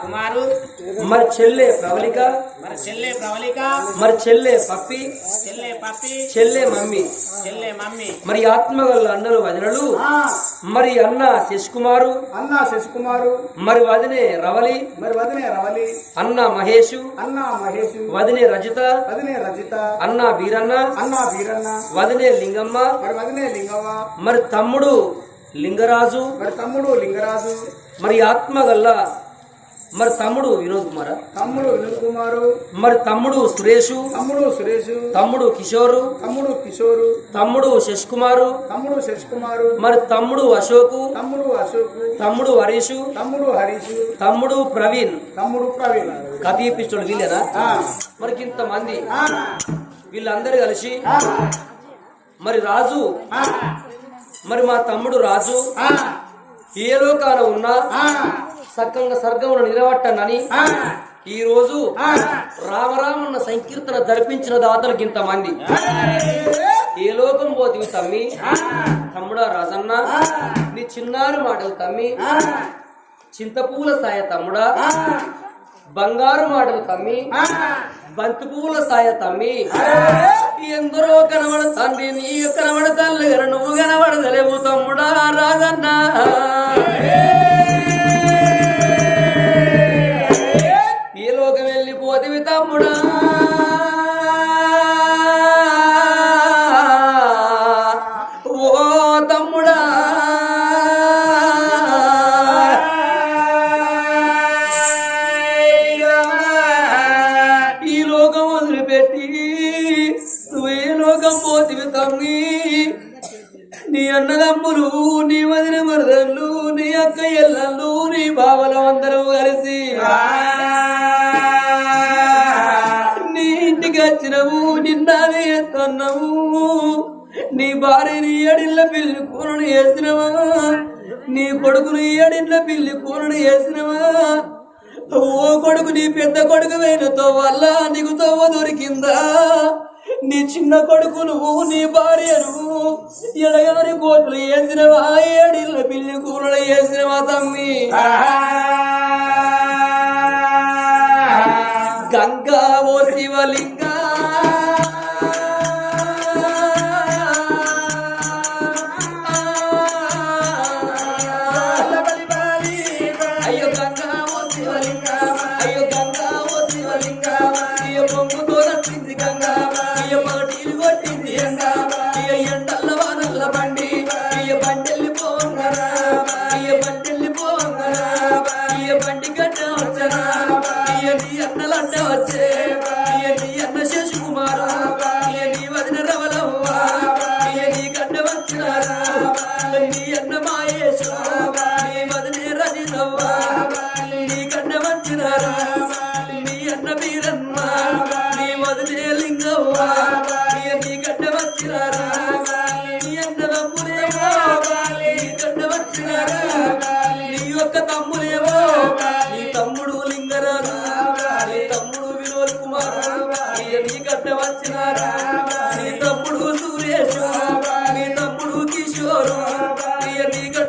కుమారు మరి చెల్లె ప్రవళిక మరి చెల్లె ప్రవళిక మరి చెల్లె పప్పి చెల్లె పప్పి చెల్లె మమ్మీ. చెల్లె మమ్మీ. మరి ఆత్మగల అన్నలు వదినలు మరి అన్న శశికుమారు అన్న శశికుమారు మరి వదినే రవలి మరి వదినే రవలి అన్న మహేషు అన్న మహేష్ వదినే రజిత వదినే రజిత అన్న వీరన్న అన్న వీరన్న వదినే లింగమ్మ మరి వదినే లింగవ్వ మరి తమ్ముడు లింగరాజు మరి తమ్ముడు లింగరాజు మరి ఆత్మగల్ల మరి తమ్ముడు వినోద్ కుమార? తమ్ముడు వినోద్ కుమారు. మరి తమ్ముడు సురేషు? తమ్ముడు సురేష్. తమ్ముడు కిషోరు? తమ్ముడు కిషోరు. తమ్ముడు శశికుమారు? తమ్ముడు శశికుమారు. మరి తమ్ముడు అశోకు? తమ్ముడు అశోక్. తమ్ముడు హరీషు? తమ్ముడు హరీష్. తమ్ముడు ప్రవీణ్? తమ్ముడు ప్రవీణ్. కథీ పిచ్చోడు వీళ్ళేనా? మరి ఇంతమంది. వీళ్ళందరూ కలిసి. మరి రాజు? మరి మా తమ్ముడు రాజు? ఏ లోకాన ఉన్నా? సక్కంగా స్వర్గమును నిలబట్టనని ఈ రోజు. రామరామన్న సంకీర్తన జరిపించిన దాతలకు ఇంతమంది ఏ లోకం పోతివి తమ్మి? తమ్ముడా రాజన్న నీ చిన్నారి మాటలు తమ్మి. చింతపూల సాయ తమ్ముడా బంగారు మాటలు తమ్మి. బంతి పూల సాయ తమ్మి. ఎందరో కనబడ తండ్రి నీ కనబడ తల్లి నువ్వు కనబడదలేవు తమ్ముడా రాజన్న. తమ్మి నీ అన్నదమ్ములు నీ వదిన మరదళ్ళు నీ అక్క ఎల్లళ్ళు నీ బావలు అందరూ కలిసి. నీ ఇంటికి వచ్చినవు నిన్నది ఎత్తన్నావు. నీ భార్యని ఏడిళ్ళ పిల్లి కూరను వేసినవా? నీ కొడుకుని ఏడిళ్ళ పిల్లి కూరను వేసినవా? ఓ కొడుకు నీ పెద్ద కొడుకు వేయనతో వల్ల నీకు తవ్వ దొరికిందా? నీ చిన్న కొడుకు నువ్వు నీ భార్యను ఎడగారి కోట్లు వేసినవా ఏడిళ్ళ పిల్లి కూరలు వేసినవా తమ్మి. గంగా ఓ శివలింగ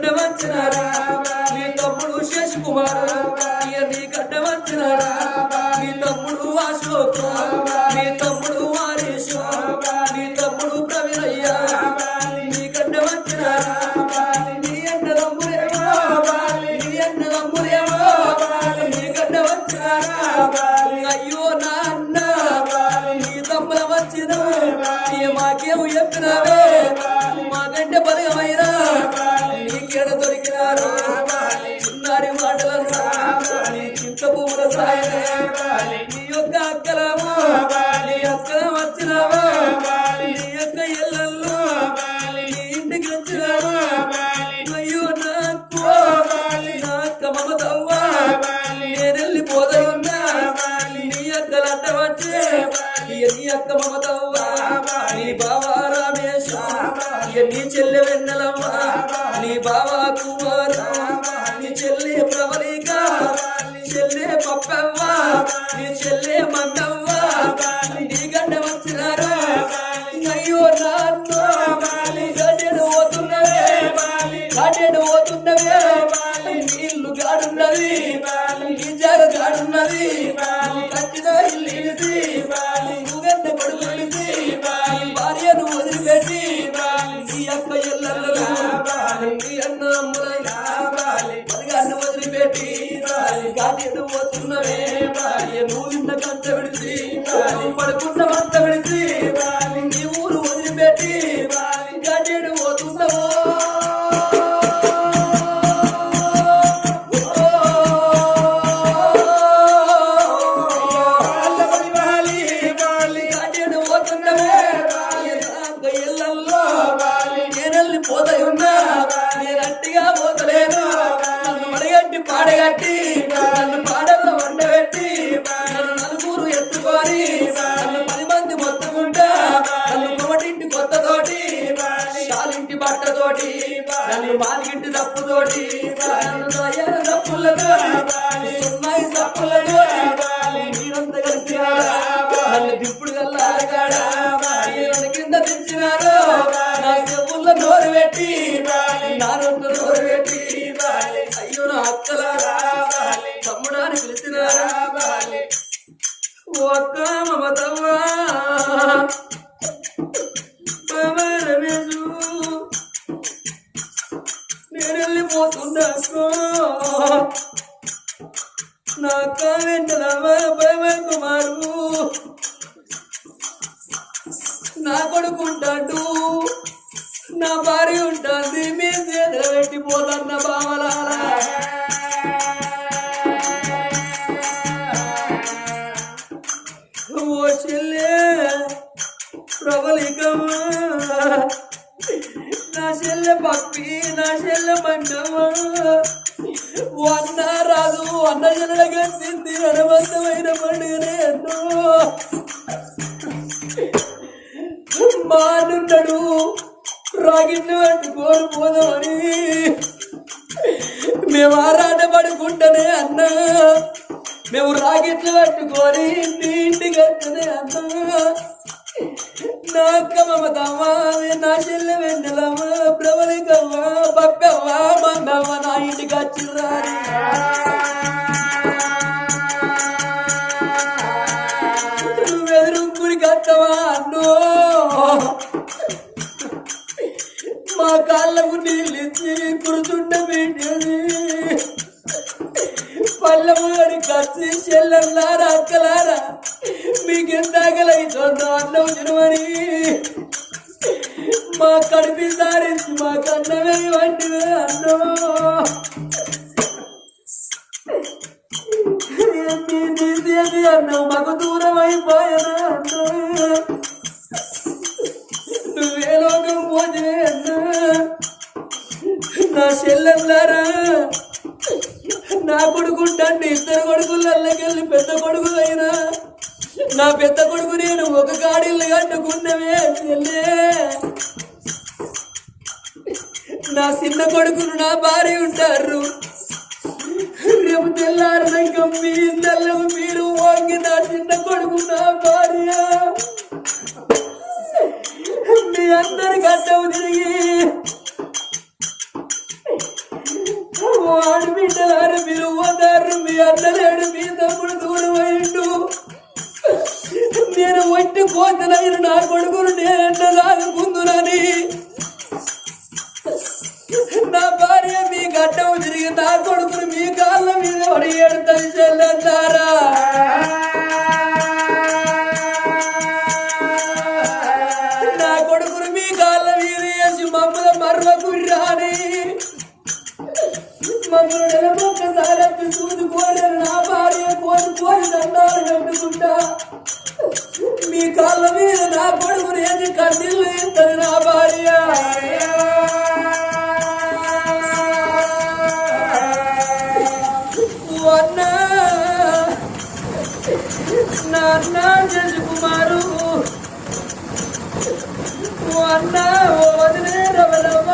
గడ్డ వచ్చినారా నీ తమ్ముడు శశి కుమార్. నీ గడ్డ వచ్చినారా నీ తమ్ముడు అశోక్ నీ తమ్ముడు నీ బావా రామేశ నీ చెల్లె వెన్నెలమ్మ నీ బావా కుమార నీ చెల్లె ప్రవళిక నీ చెల్లె పప్పమ్మ నీ చెల్లె గాడిను భార్య నువ్వు ఇంత కంట విడిచి పడుకున్న వంట విడిచి మాలింటి తప్పుతోటి తప్పులతో సున్నాయి తప్పులతో మీరంతా కలిసి నన్ను దిప్పుడు గల్లాడ కింద తెచ్చినారు నా చెవుల్లో నోరు పెట్టి నా నోట్లో నోరు పెట్టి అయ్యో నా అక్కలారా? తమ్ముడాని పిలిచినారా? ఓ అక్క మమతవ్వా మామ రమేషు నా కావెంటల వెంటలమ్మా కుమారు నా కొడుకు ఉంటాడు నా భార్య ఉంటుంది మీ చేతులు పెట్టిపోతాన్న బావ నా చెల్లె వెన్నెలమ్మ ప్రబలికమ్మ పప్పవ్వ మంగమ్మ నా ఇంటికి వచ్చిర్రా నువ్వెదురుకుని కట్టవా అన్నో? మా కాళ్ళకు నీళ్ళిచ్చి కురుతుండ పెట్టేది పల్లెము కచ్చి చెల్లెల్లారా అక్కలారా? మీకెంత ఆకలైతుందో అన్నం తినమని నా పెద్ద కొడుకు నేను ఒక గాడిల్లు కట్టుకున్నవే చెల్లే. నా చిన్న కొడుకును నా భార్య ఉంటారు. రేపు తెల్లారినాక మీ ఇళ్ళకు మీరు వంగి నా చిన్న కొడుకు నా భార్య. మీ అందరి గడ్డవు తిరిగి వాడు మీరు పోతారు మీ అన్నలేడు మీ తమ్ముడు. నేను ఒట్టి నా కొడుకులు నేను ఎండ సాగుకుందునని నా భార్య మీ గడ్డము తిరిగి నా కొడుకులు మీ కాళ్ళ మీద పడి ఏడుతుంది చెల్లన్నారా నా కొడుకులు మీ కాళ్ళ మీద వేసి మమ్మల మర్వ కుర్రాని మమ్మల్ని ఒక్కసారి చూసి కోరారు నా భార్య కోరి కోరి దండాలు పెట్టుకుంటా మీ కాళ్ళ మీద నా కొడుకు నేను కన్నీళ్ళు ఇస్తుంది నా భార్య. ఓ అన్న నా కుమారు. ఓ అన్న ఓ వదిలే రవలమ్మ.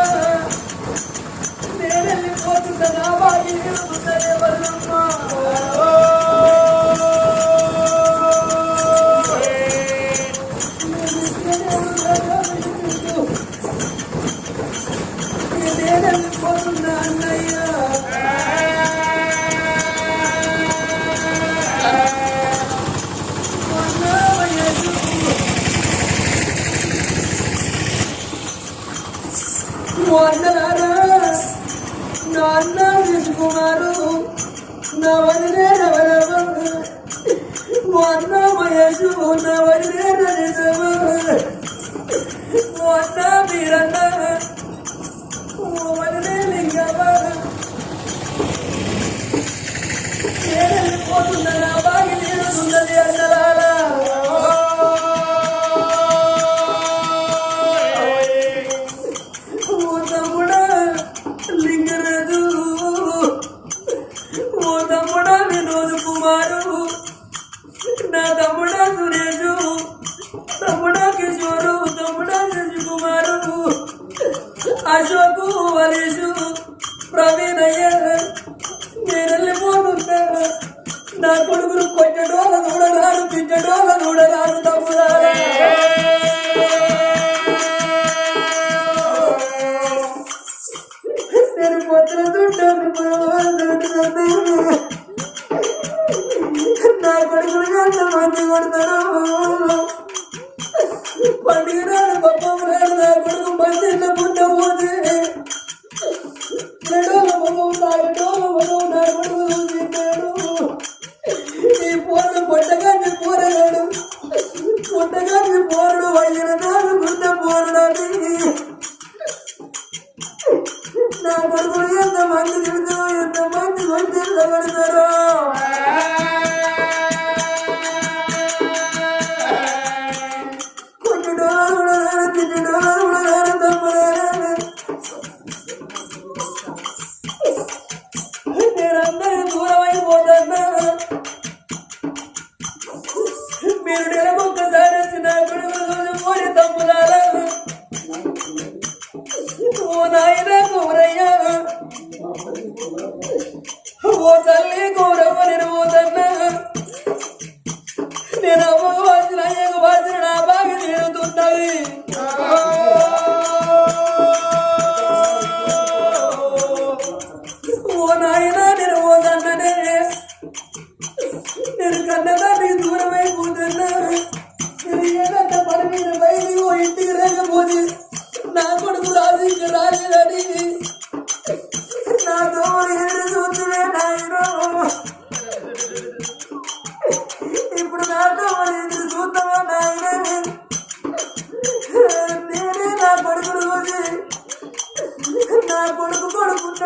నేను వెళ్ళిపోతున్నా నా భార్య ఎదుగుతుందనే వందనారా నాన్న తీసుకున్నారు నా వదిలే మొన్న వయసు నా వదిలే మొన్న మీరన్న వదిలే లింగమ్మ. పోతున్నా బాగా నేను సుందరి అన్నలారా. ಪ್ರವೀಣಯ್ಯರು ನೀರಲ್ಲಿ ಮೂರು ನಾನು ಕೊಡುಗರು ಕೊಟ್ಟ ಡೋಲ ನೋಡಲಾರು ತಿಂಡ ಡೋಲ ನೋಡಲಾರು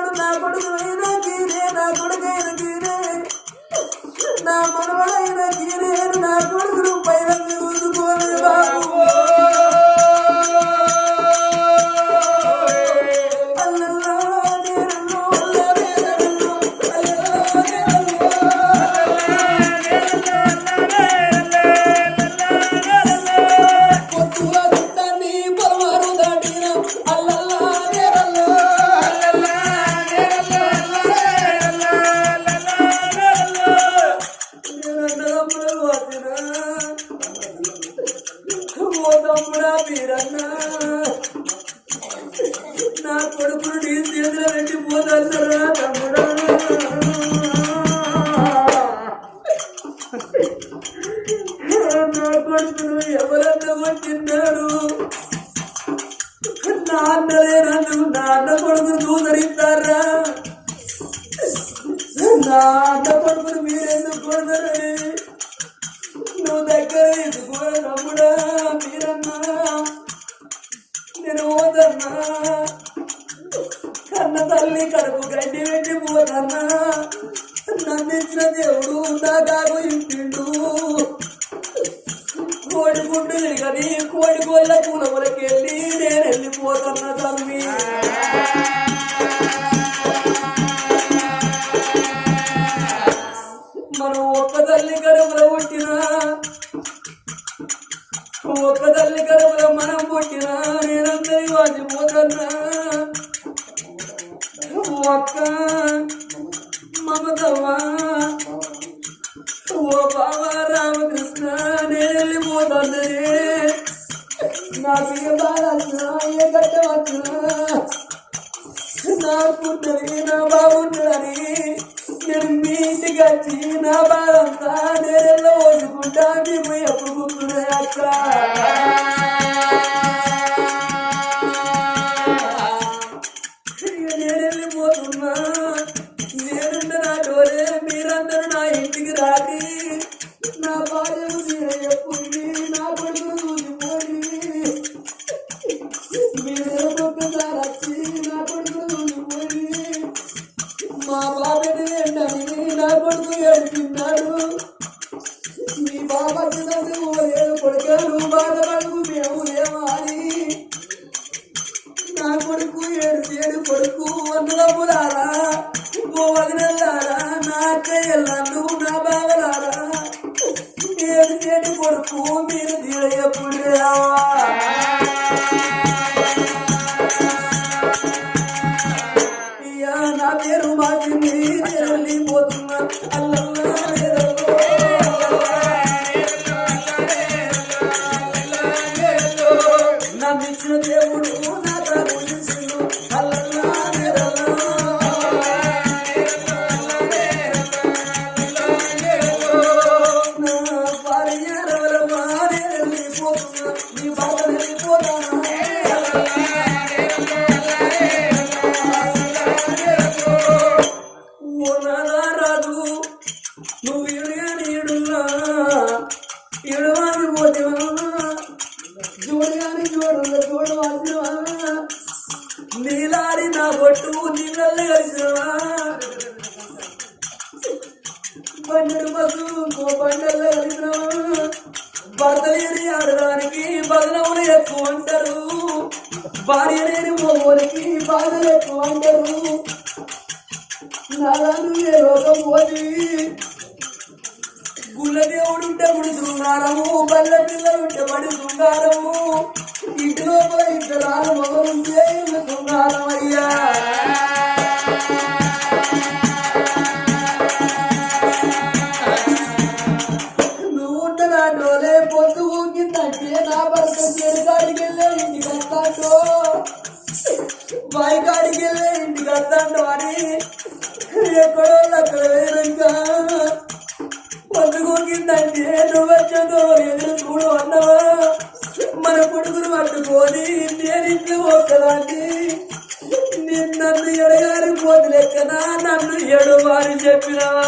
కొడుకు నా కొడుకు అయినా కీరే నా కొడుకు అయిన కీరే. నా మనవడైనా కీరే ఎవరన్నా వచ్చిందారు నా అన్నలే నన్ను నా అన్న కొడుకు దూదరిస్తారా? నా అన్న కొడుకును నువ్వు దగ్గర తీసుకో తమ్ముడా మీరన్నా? నేను పోతన్నా కన్న తల్లి కడుపు గడ్డి పెట్టి పోతన్నా నన్ను ఇచ్చిన దేవుడు నా కాకు ఇంటిండు. పట్టుకుంటుంది కానీ కోడి కోళ్ళ కూలములకెళ్ళి నేను వెళ్ళిపోతున్నా తమ్మి side. కొడుకు వందల ఓ చూడగాని చూడు చూడవలసినవా నీలాడి నా బొట్టు నీళ్ళల్లో కలిసినవా బండలు బస్సు ఇంకో బండల్లో కలిసినవా భర్త లేని ఆడడానికి బదనములు ఎక్కువ అంటారు. భార్య లేని మొగోలికి బాధలు ఎక్కువ అంటారు. నాలను ఏ రోగం పోతి గుళ్ళ దేవుడు ఉంటే శృంగారము బల్ల పిల్లలుంటే బడి శృంగారము ఇంటి లోపల ఇద్దరు మొదలుంటే ఇల్లు శృంగారం అయ్యా పొద్దుకోకిందంటే నువ్వు వచ్చాదో ఎదురు చూడు అన్నవా? మన కొడుకును పట్టుకోని నేను ఒక్కదాన్ని నేను నన్ను ఎడగారి పోతు లెక్కన నన్ను ఎడు చెప్పినవా?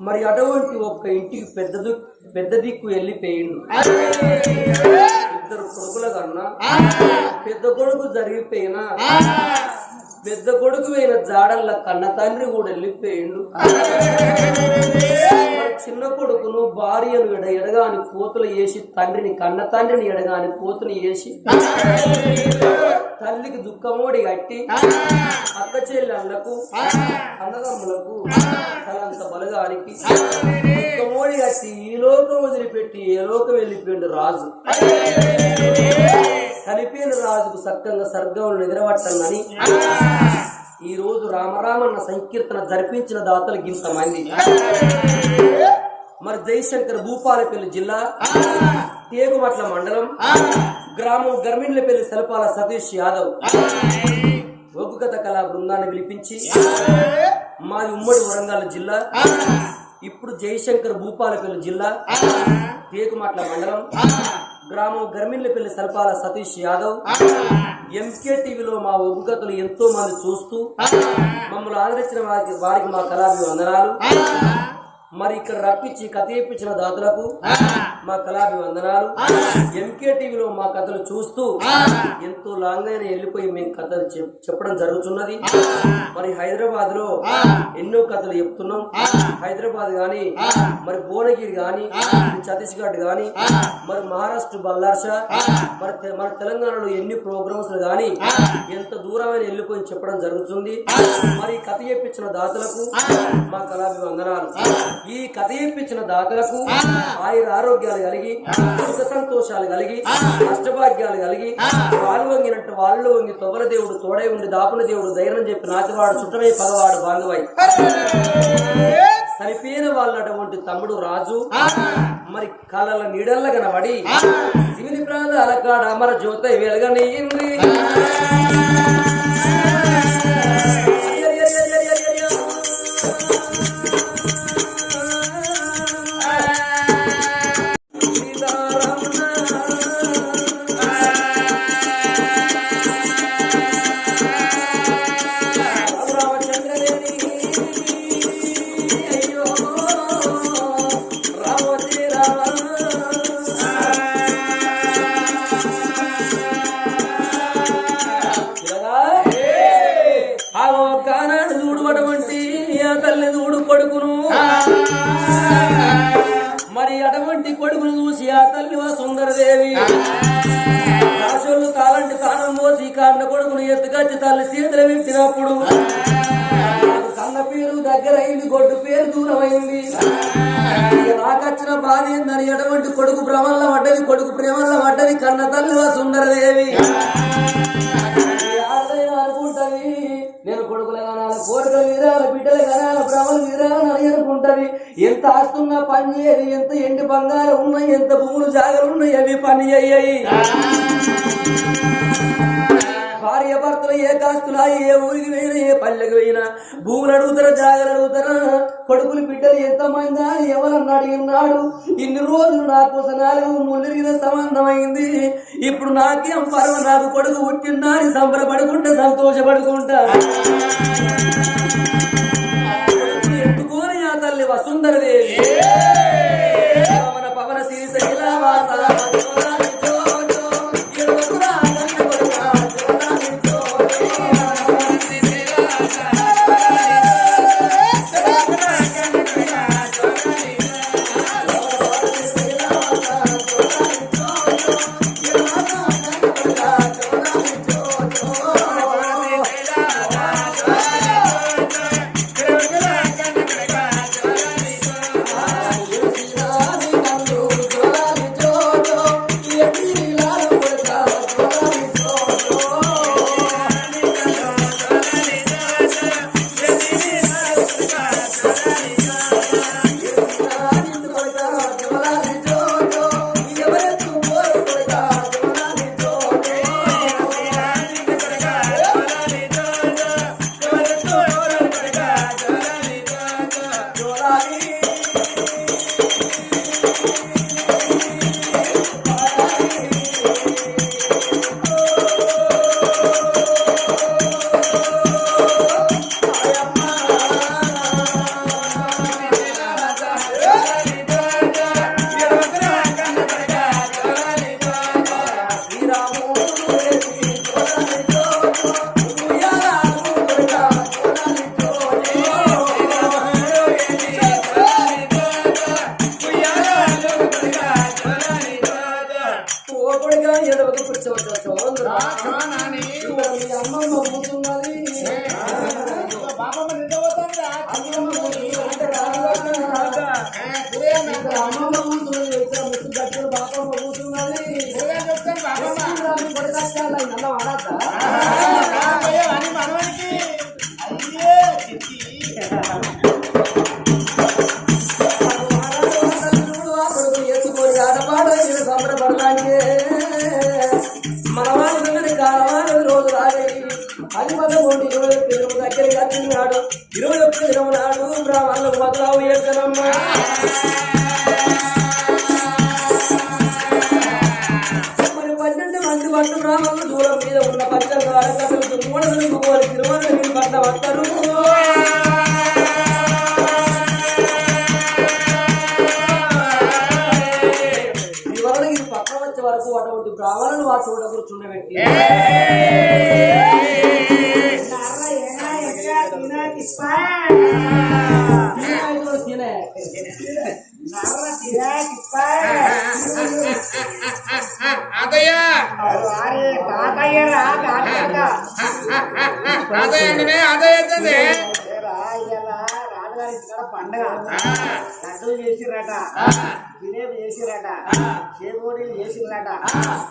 మరి అటువంటి ఒక్క ఇంటికి పెద్ద దిక్కు పెద్ద దిక్కు వెళ్ళిపోయిండు. ఇద్దరు కొడుకుల కన్నా పెద్ద కొడుకు జరిగిపోయినా పెద్ద కొడుకు పోయిన జాడల్ల కన్న తండ్రి కూడా వెళ్ళిపోయిండు. చిన్న కొడుకును భార్యను ఎడ ఎడగాని కోతులు వేసి తండ్రిని కన్న తండ్రిని ఎడగాని కోతులు వేసి తల్లికి దుఃఖమోడి కట్టి అక్క చెల్లెళ్ళకు అన్నదమ్ములకు తనంత బలగానికి దుఃఖమోడి కట్టి ఈ లోకం వదిలిపెట్టి ఏ లోకం వెళ్ళిపోయిండు రాజు. చనిపోయిన రాజుకు సక్కంగా స్వర్గంలో నిద్రపట్టనని ఈ రోజు రామరామన్న సంకీర్తన జరిపించిన దాతలు ఇంతమంది మరి జయశంకర్ భూపాలపల్లి జిల్లా తేగుమట్ల మండలం గ్రామం గర్మిన్లపల్లి సలపాల సతీష్ యాదవ్. ఒగ్గుగత కళా బృందాన్ని పిలిపించి మాది ఉమ్మడి వరంగల్ జిల్లా ఇప్పుడు జయశంకర్ భూపాలపల్లి జిల్లా పేకుమాట్ల మండలం గ్రామం గర్మిన్లపల్లి సలపాల సతీష్ యాదవ్. ఎంకే టీవీలో మా ఒగ్గుకథలు ఎంతో మంది చూస్తూ మమ్మల్ని ఆదరించిన వారికి వారికి మా కళాభి వందనాలు మరి ఇక్కడ రప్పించి కథ చెప్పించిన దాతలకు మా కళాభి వందనాలు ఎంకే టీవీలో మా కథలు చూస్తూ ఎంతో లాంగ్ అయినా వెళ్ళిపోయి మేము కథలు చెప్- చెప్పడం జరుగుతున్నది. మరి హైదరాబాద్లో ఎన్నో కథలు చెప్తున్నాం. హైదరాబాద్ గాని మరి భువనగిరి గాని ఛత్తీస్గఢ్ గాని మరి మహారాష్ట్ర బల్లార్షా మరి మన తెలంగాణలో ఎన్ని ప్రోగ్రామ్స్ గాని ఎంత దూరమైన వెళ్ళిపోయి చెప్పడం జరుగుతుంది. మరి కథ చెప్పించిన దాతలకు మా కళాభి వందనాలు ఈ కథ చెప్పించిన దాతలకు ఆయుర ఆరోగ్యాలు కలిగి సుఖ సంతోషాలు కలిగి అష్టభాగ్యాలు కలిగి వాళ్ళు వంగినట్టు వాళ్ళు వంగి తొగల దేవుడు తోడై ఉండి దాపున దేవుడు ధైర్యం చెప్పి నాటివాడు చుట్టమై పగవాడు బాంధవై చనిపోయిన వాళ్ళటువంటి తమ్ముడు రాజు మరి కళల నీడల్ల కనబడి శివుని ప్రాణాల కాడ అమర జ్యోత వెలగనీయింది. అటువంటి కొడుకును చూసి ఆ తల్లి వా సుందరదేవి. రాజోళ్ళు కాలంటి తానం మోసి కాళ్ళ కొడుకును ఎత్తుకొచ్చి తల్లి చేతులు పెట్టినప్పుడు కన్న పేరు దగ్గర అయింది గొడ్డు పేరు దూరం అయింది. ఇక నాకచ్చిన బాధ ఏందని ఎటువంటి కొడుకు భ్రమల్ల పడ్డది కొడుకు ప్రేమల్ల పడ్డది కన్న తల్లి వా సుందరదేవి. నేను కొడుకులు కనాలి కోరికలు విరాల బిడ్డలు కనాలి భ్రమలు విరాలని అని అనుకుంటది ఎంత ఆస్తున్నా పని చేయదు ఎంత ఎండి బంగారం ఉన్నాయి ఎంత భూములు జాగలు ఉన్నాయి అవి పని అయ్యాయి. భార్య భర్తలు ఏ కాస్తులా ఏ ఊరికి పోయినా ఏ పల్లెకి పోయినా భూములు అడుగుతారా జాగ్రత్త అడుగుతారా? కొడుకులు బిడ్డలు ఎంత మంది అని ఎవరన్నా అడిగినాడు? ఇన్ని రోజులు నా కోసం నాలుగు మునిగిన సంబంధమైంది. ఇప్పుడు నాకేం పర్వ? నాకు కొడుకు పుట్టిందా అని సంబరపడుకుంటా సంతోషపడుకుంటా. గట్టులు బాపమ్మ కూతున్నది కొడుకు కష్టాలు నల్ల వాడతా అదయ్య అదయ్య అదయ్య అవుతుంది పండగ లడ్డూలు చేసిరట జిలేబీ చేసిరట చేగోడీలు చేసిరట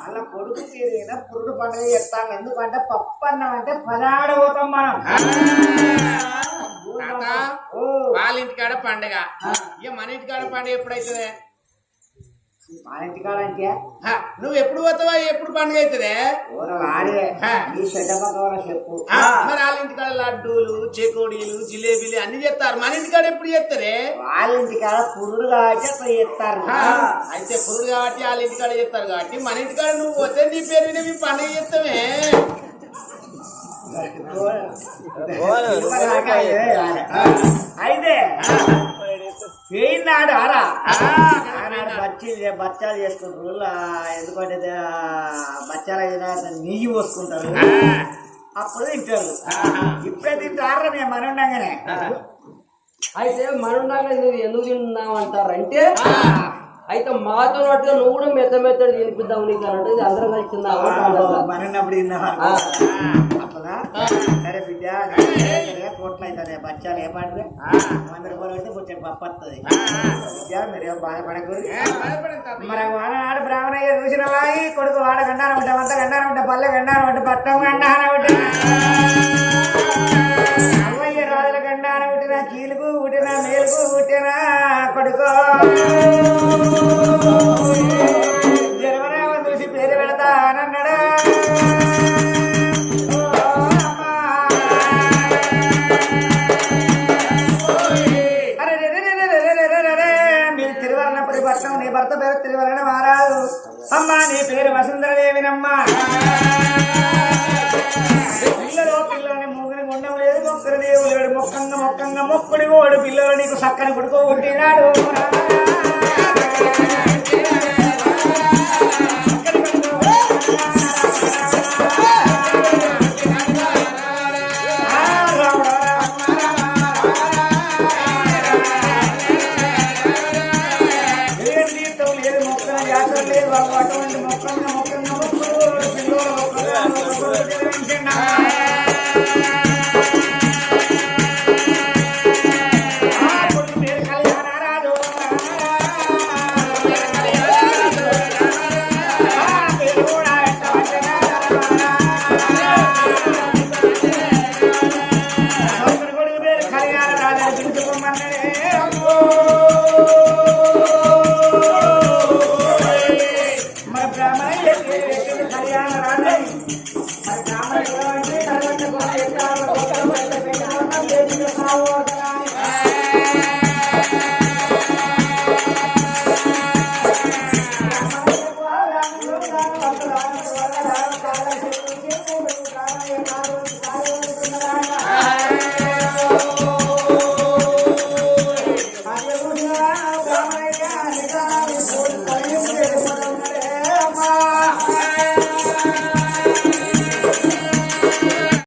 అలా కొడుకు తీరిన పురుడు పండుగ చేస్తాం ఎందుకంటే పప్పు అన్నం అంటే పదాడ పోతాం మనం తాత ఓ, వాళ్ళ ఇంటికాడ పండగ ఇక మన ఇంటికాడ పండుగ ఎప్పుడైతుంది మా ఇంటికాడ అంటే హ, నువ్వు ఎప్పుడు పోతావా ఎప్పుడు పండుగ అవుతుంది? ఊరలు ఆడే ఆ. ఈ చెడ్డపక్కన చెప్పు. మరి వాళ్ళ ఇంటికాడ లడ్డూలు చెకోడీలు జిలేబీలు అన్ని చేస్తారు. మన ఇంటికాడ ఎప్పుడు చేస్తారే? వాళ్ళ ఇంటికాడ పురుడు కాబట్టి చేస్తారు. అయితే పురుడు కాబట్టి వాళ్ళ ఇంటికాడ చేస్తారు కాబట్టి మన ఇంటికాడ నువ్వు పోతే నీ పేరు మీ పండుగ చేస్తామే. అయితే ఆరా. ఆనాడు బచ్చీలు బచ్చాలు చేసుకుంటారు. ఎందుకంటే బచ్చాలు నెయ్యి పోసుకుంటారు. అప్పుడు తింటారు. ఇప్పుడే తింటారా నేను మన ఉండగానే? అయితే మనుండగా నువ్వు ఎందుకు తిన్నావు అంటారంటే అయితే మాతో అట్లా నువ్వు కూడా మెత్త మెత్తడి తినిపిద్దాం నీకు అంటే ఇది అందరం కలిసి సరే బిడ్డ అవుతుంది బచ్చాలు ఏ పాటలు వంద రూపాయలు పెడితే కొంచెం పప్పు వస్తుంది బిడ్డ మీరేం బాధపడకూడదు. మరి వాడనాడు బ్రాహ్మణయ్య చూసిన వాయి కొడుకు వాడ గండాన ఉంటా అంత గండాన ఉంటా పల్లె గండాన ఉంటా పట్టం గండాన ఉంటా గండాన ఒకటి నా కీలుకు ఒకటి నా కొడుకో. రంగ మొక్కుడి ఓడు పిల్లలు నీకు సక్కని కొడుకో పుట్టినాడు.